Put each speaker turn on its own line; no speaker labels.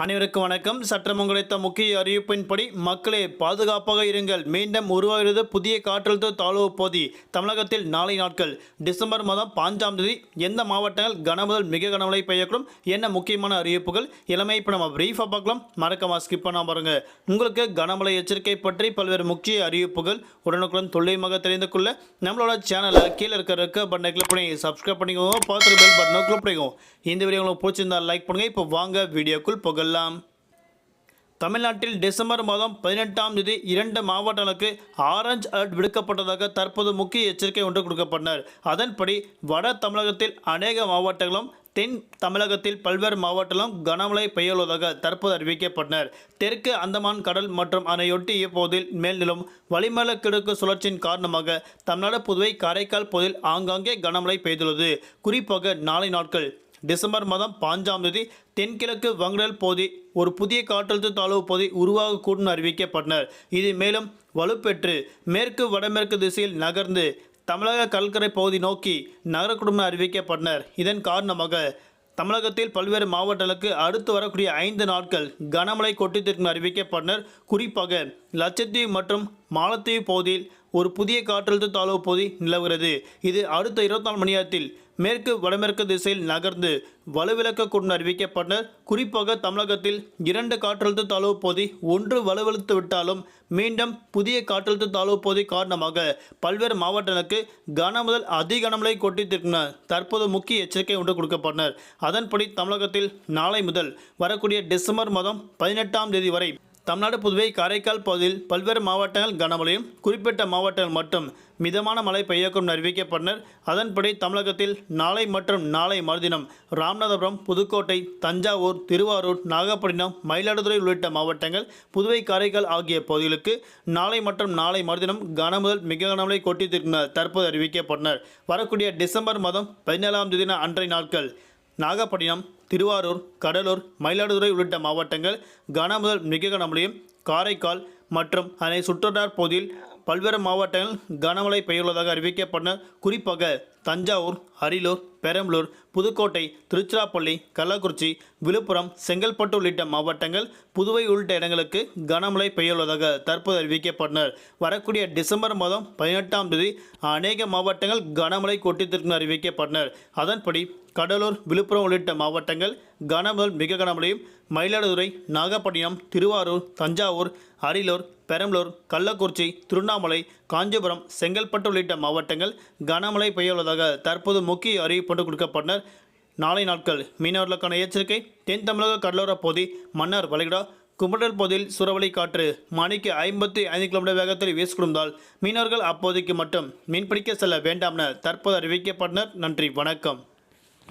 அனைவருக்கும் வணக்கம். சற்றம் கிடைத்த முக்கிய அறிவிப்பின்படி மக்களே பாதுகாப்பாக இருங்கள். மீண்டும் உருவாகிறது புதிய காற்றழுத்த தாழ்வு பகுதி. தமிழகத்தில் நாளை நாட்கள் டிசம்பர் மாதம் பாஞ்சாம் தேதி எந்த மாவட்டங்கள் கனமுதல் மிக கனமழை பெய்யக்கூடும் என்ன முக்கியமான அறிவிப்புகள்? இளமை இப்போ நம்ம பிரீஃபாக பார்க்கலாம். மறக்காம ஸ்கிப் பண்ணாம பாருங்க. உங்களுக்கு கனமழை எச்சரிக்கை பற்றி பல்வேறு முக்கிய அறிவிப்புகள் உடனுக்குடன் துல்லியமாக தெரிந்து கொள்ள நம்மளோட சேனலில் கீழே இருக்கிற இருக்க பட்டனை கிளிக் பண்ணி சப்ஸ்கிரைப் பண்ணிக்கோங்க. பார்த்துட்டு பெல் பட்டனை கிளிக் பண்ணிக்கோங்க. இந்த வீடியோ உங்களுக்கு பிடிச்சிருந்தால் லைக் பண்ணுங்கள் இப்போ வாங்க வீடியோக்குள் கொள்ளலாம் தமிழ்நாட்டில் டிசம்பர் மாதம் பதினெட்டாம் தேதி இரண்டு மாவட்டங்களுக்கு ஆரஞ்சு அலர்ட் விடுக்கப்பட்டதாக தற்போது முக்கிய எச்சரிக்கை ஒன்று கொடுக்கப்பட்டனர். அதன்படி வட தமிழகத்தில் அநேக மாவட்டங்களும் தென் தமிழகத்தில் பல்வேறு மாவட்டங்களும் கனமழை பெய்யுள்ளதாக தற்போது அறிவிக்கப்பட்டனர். தெற்கு அந்தமான் கடல் மற்றும் அதனையொட்டி இப்போதில் மேல்நிலும் வளிமல கிழக்கு சுழற்சியின் காரணமாக தமிழ்நாடு புதுவை காரைக்கால் பகுதியில் ஆங்காங்கே கனமழை பெய்துள்ளது. குறிப்பாக நாளை நாட்கள் டிசம்பர் மாதம் பாஞ்சாம் தேதி தென்கிழக்கு வங்கடல் பகுதி ஒரு புதிய காற்றழுத்த தாழ்வு பகுதி உருவாகக்கூடும் அறிவிக்கப்பட்டனர். இது மேலும் வலுப்பெற்று மேற்கு வடமேற்கு திசையில் நகர்ந்து தமிழக கடற்கரை பகுதி நோக்கி நகரக்கூடும் அறிவிக்கப்பட்டனர். இதன் காரணமாக தமிழகத்தில் பல்வேறு மாவட்டங்களுக்கு அடுத்து வரக்கூடிய ஐந்து நாட்கள் கனமழை கொட்டித்திற்கும் அறிவிக்கப்பட்டனர். குறிப்பாக லட்சத்தீவு மற்றும் மாலத்தீவு பகுதியில் ஒரு புதிய காற்றழுத்த தாழ்வு பகுதி நிலவுகிறது. இது அடுத்த இருபத்தி நாலு மணி நேரத்தில் மேற்கு வடமேற்கு திசையில் நகர்ந்து வலுவிழக்கக்கூடும் அறிவிக்கப்பட்டனர் குறிப்பாக தமிழகத்தில் இரண்டு காற்றழுத்த தாழ்வு பகுதி ஒன்று வலுவிழத்து விட்டாலும் மீண்டும் புதிய காற்றழுத்த தாழ்வு பகுதி காரணமாக பல்வேறு மாவட்டங்களுக்கு கனமுதல் அதி கனமழை கொட்டித்திருக்கின்றனர் தற்போது முக்கிய எச்சரிக்கை ஒன்று கொடுக்கப்பட்டனர். அதன்படி தமிழகத்தில் நாளை முதல் வரக்கூடிய டிசம்பர் மாதம் பதினெட்டாம் தேதி வரை தமிழ்நாடு புதுவை காரைக்கால் பகுதியில் பல்வேறு மாவட்டங்கள் கனமழையும் குறிப்பிட்ட மாவட்டங்கள் மட்டும் மிதமான மழை பெய்யக்கும் அறிவிக்கப்பட்டனர். அதன்படி தமிழகத்தில் நாளை மற்றும் நாளை மறுதினம் ராமநாதபுரம் புதுக்கோட்டை தஞ்சாவூர் திருவாரூர் நாகப்பட்டினம் மயிலாடுதுறை உள்ளிட்ட மாவட்டங்கள் புதுவை காரைக்கால் ஆகிய பகுதிகளுக்கு நாளை மற்றும் நாளை மறுதினம் கனமுதல் மிக கனமழை கொட்டித்திருக்கின்றனர் தற்போது அறிவிக்கப்பட்டனர். வரக்கூடிய டிசம்பர் மாதம் பதினேழாம் தேதி அன்றைய நாட்கள் நாகப்பட்டினம் திருவாரூர் கடலூர் மயிலாடுதுறை உள்ளிட்ட மாவட்டங்கள் கனமுதல் மிக கனமழையும் காரைக்கால் மற்றும் அதனை சுற்றுவட்டார் பகுதியில் பல்வேறு மாவட்டங்கள் கனமழை பெய்துள்ளதாக அறிவிக்கப்பட்டன குறிப்பாக தஞ்சாவூர் அரியலூர் பெரம்பலூர் புதுக்கோட்டை திருச்சிராப்பள்ளி கள்ளக்குறிச்சி விழுப்புரம் செங்கல்பட்டு உள்ளிட்ட மாவட்டங்கள் புதுவை உள்ளிட்ட இடங்களுக்கு கனமழை பெய்யுள்ளதாக தற்போது அறிவிக்கப்பட்டனர். வரக்கூடிய டிசம்பர் மாதம் பதினெட்டாம் தேதி அநேக மாவட்டங்கள் கனமழை கொட்டித்திற்கும் அறிவிக்கப்பட்டனர். அதன்படி கடலூர் விழுப்புரம் உள்ளிட்ட மாவட்டங்கள் கனமுதல் மிக கனமழையும் மயிலாடுதுறை நாகப்பட்டினம் திருவாரூர் தஞ்சாவூர் அரியலூர் பெரம்பலூர் கள்ளக்குறிச்சி திருவண்ணாமலை காஞ்சிபுரம் செங்கல்பட்டு உள்ளிட்ட மாவட்டங்கள் கனமழை பெய்யுள்ளதாக தற்போது முக்கிய அறிவிப்பு கொடுக்கப்பட்டனர் நாளை நாட்கள் மீனவர்களுக்கான எச்சரிக்கை. தென் தமிழக கடலோர பகுதி மன்னார் வளைகுடா குமரல் பகுதியில் சூறாவளி காற்று மணிக்கு ஐம்பத்தி ஐந்து கிலோமீட்டர் வேகத்தில் வீசிக்கொண்டால் மீனவர்கள் அப்போதைக்கு மட்டும் மீன்பிடிக்க செல்ல வேண்டாம் என தற்போது அறிவிக்கப்பட்டனர். நன்றி வணக்கம்.